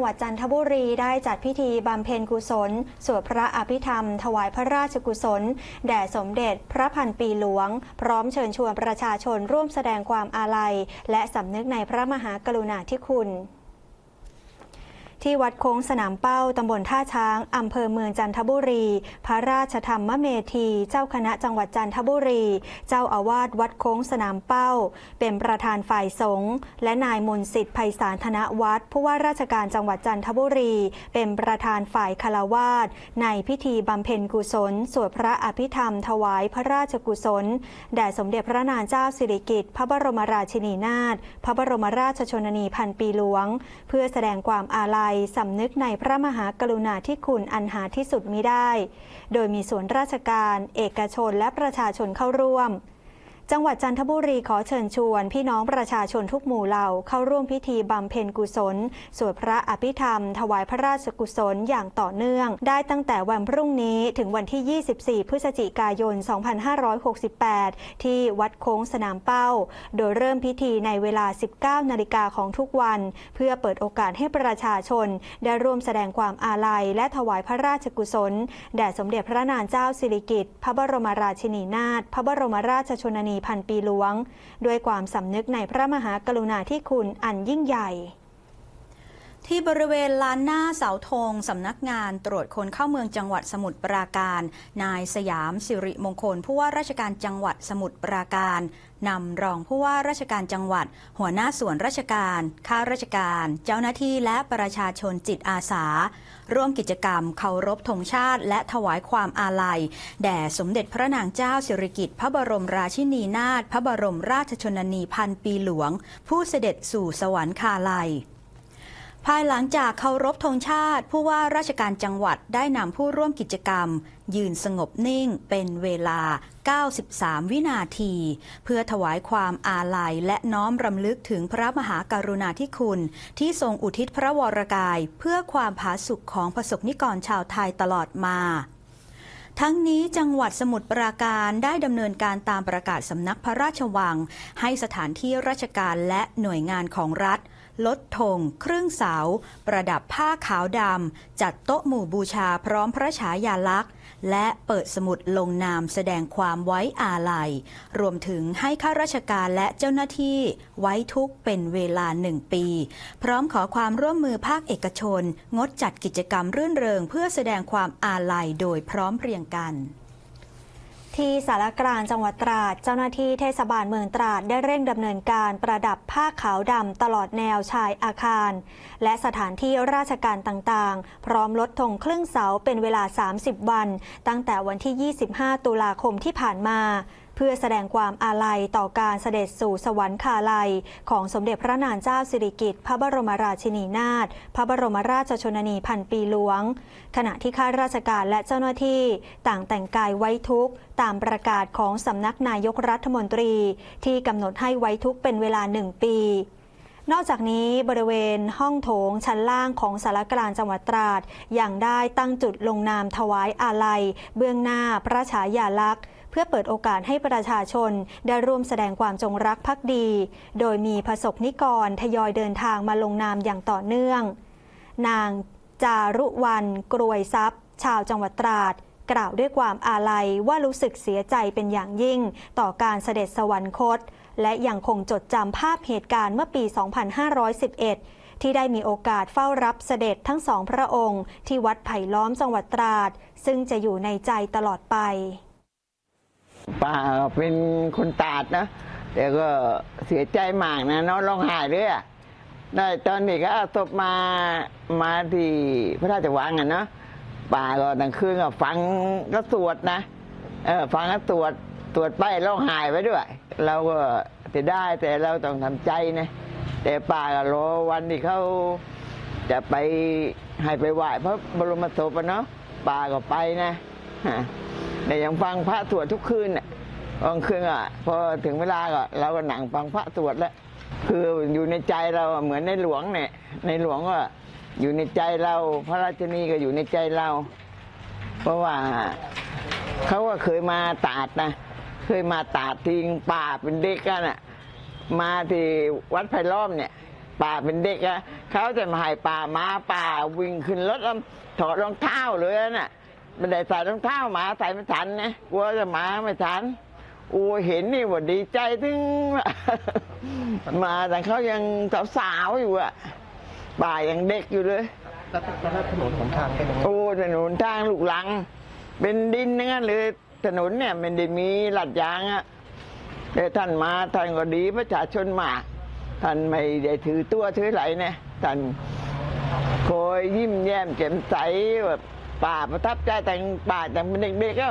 งหวัดจันทบุรีได้จัดพิธีบำเพ็ญกุศล สวดพระอภิธรรม ถวายพระราชกุศล แด่สมเด็จพระพันปีหลวง พร้อมเชิญชวนประชาชนร่วมแสดงความอาลัย และสำนึกในพระมหากรุณาธิคุณ ที่วัดโค้งสนามเป้าตำบลท่าช้างอำเภอเมืองจันทบุรี พระราชธรรมเมธี เจ้าคณะจังหวัดจันทบุรี เจ้าอาวาสวัดโค้งสนามเป้า เป็นประธานฝ่ายสงฆ์และนายมนสิทธิ์ไพศาลธนวัฒน์ผู้ว่าราชการจังหวัดจันทบุรี เป็นประธานฝ่ายคารวาสในพิธีบำเพ็ญกุศลสวดพระอภิธรรม ถวายพระราชกุศลแด่สมเด็จพระนางเจ้าสิริกิติ์พระบรมราชินีนาถพระบรมราชชนนีพันปีหลวง เพื่อแสดงความอาลัยสำนึกในพระมหากรุณาธิคุณอันหาที่สุดมิได้ โดยมีส่วนราชการ เอกชนและประชาชนเข้าร่วม จังหวัดจันทบุรีขอเชิญชวน พี่น้องประชาชนทุกหมู่เหล่าเข้าร่วมพิธีบำเพ็ญกุศล สวดพระอภิธรรม ถวายพระราชกุศลอย่างต่อเนื่อง ได้ตั้งแต่วันพรุ่งนี้ถึงวันที่ 24 พฤศจิกายน 2568 ที่วัดโค้งสนามเป้า โดยเริ่มพิธีในเวลา 19 นาฬิกาของทุกวัน เพื่อเปิดโอกาสให้ประชาชน ได้ร่วมแสดงความอาลัย และถวายพระราชกุศลแด่สมเด็จพระนางเจ้าสิริกิติ์พระบรมราชินีนาถพระบรมราชชนนีพันปีหลวง ด้วยความสำนึกในพระมหากรุณาธิคุณอันยิ่งใหญ่ ที่บริเวณลานหน้าเสาธงสำนักงานตรวจคนเข้าเมืองจังหวัดสมุทรปราการ นายสยามสิริมงคล ผู้ว่าราชการจังหวัดสมุทรปราการนำรองผู้ว่าราชการจังหวัด หัวหน้าส่วนราชการ ข้าราชการ เจ้าหน้าที่และประชาชนจิตอาสา ร่วมกิจกรรมเคารพธงชาติ และถวายความอาลัย แด่สมเด็จพระนางเจ้าสิริกิติ์พระบรมราชินีนาถพระบรมราชชนนีพันปีหลวง ผู้เสด็จสู่สวรรคาลัย ภายหลังจากเคารพธงชาติ ผู้ว่าราชการจังหวัดได้นำผู้ร่วมกิจกรรม ยืนสงบนิ่งเป็นเวลา 93 วินาที เพื่อถวายความอาลัยและน้อมรำลึกถึงพระมหากรุณาธิคุณ ที่ทรงอุทิศพระวรกาย เพื่อความผาสุกของประสบนิกรชาวไทยตลอดมาทั้งนี้จังหวัดสมุทรปราการได้ดำเนินการตามประกาศสำนักพระราชวัง ให้สถานที่ราชการและหน่วยงานของรัฐ ลดธงเครื่องเสา ประดับผ้าขาวดำ จัดโต๊ะหมู่บูชาพร้อมพระฉายาลักษณ์ และเปิดสมุดลงนามแสดงความไว้อาลัย รวมถึงให้ข้าราชการและเจ้าหน้าที่ไว้ทุกเป็นเวลาหนึ่งปี พร้อมขอความร่วมมือภาคเอกชน งดจัดกิจกรรมรื่นเริง เพื่อแสดงความอาลัยโดยพร้อมเพรียงกัน ที่สารกลางจังหวัดตราด เจ้าหน้าที่เทศบาลเมืองตราดได้เร่งดำเนินการประดับผ้าขาวดำตลอดแนวชายอาคาร และสถานที่ราชการต่างๆ พร้อมลดธงครึ่งเสาเป็นเวลา 30 วัน ตั้งแต่วันที่ 25 ตุลาคมที่ผ่านมา พื่อแสดงความอาลัยต่อการเสด็จสู่สวรรคาลัย ของสมเด็จพระนางเจ้าสิริกิติ์พระบรมราชินีนาถพระบรมราชชนนีพันปีหลวง ขณะที่ข้าราชการและเจ้าหน้าที่ต่างแต่งกายไว้ทุกข์ตามประกาศของสำนักนายกรัฐมนตรี ที่กำหนดให้ไว้ทุกข์เป็นเวลาหนึ่งปีนอกจากนี้บริเวณห้องโถงชั้นล่างของสารกลางจังหวัดตราดยังได้ตั้งจุดลงนามถวายอาลัย เบื้องหน้าพระฉายาลักษณ์ เพื่อเปิดโอกาสให้ประชาชนได้ร่วมแสดงความจงรักภักดี โดยมีประสบนิกรทยอยเดินทางมาลงนามอย่างต่อเนื่อง นางจารุวัน กรวยทรัพย์ ชาวจังหวัดตราดกล่าวด้วยความอาลัยว่ารู้สึกเสียใจเป็นอย่างยิ่ง ต่อการเสด็จสวรรคต และยังคงจดจำภาพเหตุการณ์เมื่อปี 2511 ที่ได้มีโอกาสเฝ้ารับเสด็จทั้งสองพระองค์ ที่วัดไผ่ล้อมจังหวัดตราด ซึ่งจะอยู่ในใจตลอดไป ป้าเป็นคนตาดนะแต่ก็เสียใจมากนะน้องร้องไห้ด้วยอะได้ตอนนี้ก็เอาศพมามาที่พระราชวังอะเนาะป้าก็ตั้งคืนก็ฟังก็สวดนะเออฟังก็สวดสวดไปร้องไห้ไปด้วย เราก็จะได้แต่เราต้องทำใจนะแต่ป้าก็รอวันที่เขาจะไปให้ไปไหว้พระบรมศพอะเนาะป้าก็ไปนะ แต่ยังฟังพระสวดทุกคืนน่ะบางคืนอะพอถึงเวลาก็เราก็หนังฟังพระสวดแล้ว คืออยู่ในใจเราเหมือนในหลวงเนี่ย ในหลวงก็อยู่ในใจเรา พระราชนีก็อยู่ในใจเรา เพราะว่าเขาก็เคยมาตาดนะ เคยมาตาดทิ้งป่าเป็นเด็กกันอะ มาที่วัดไผ่ล้อมเนี่ยป่าเป็นเด็กอะเขาจะมาให้ป่ามาป่าวิ่งขึ้นรถแล้วถอดรองเท้าเลยน่ะ ไม่ได้ใส่รองเท้าหมาใส่ไม่ทันนะกลัวจะหมาไม่ทันโอ้เห็นนี่ว่าดีใจถึง มาแต่เขายังสาวๆอยู่อะป่ายังเด็กอยู่เลยแล้วแล้วถนนหนทางเป็นยังไงโอ้ถนนทางลูกหลัง เป็นดินนั่นเลยถนนเนี่ยไม่ได้มีหลัดยางอะแต่ท่านมาท่านก็ดีประชาชนมากท่านไม่ได้ถือตัวถือไหลเนี่ยท่านคอยยิ้มแย้มแจ่มใสแบบ ป่าประทับใจแต่งป่าแต่งเป็นเด็กๆก็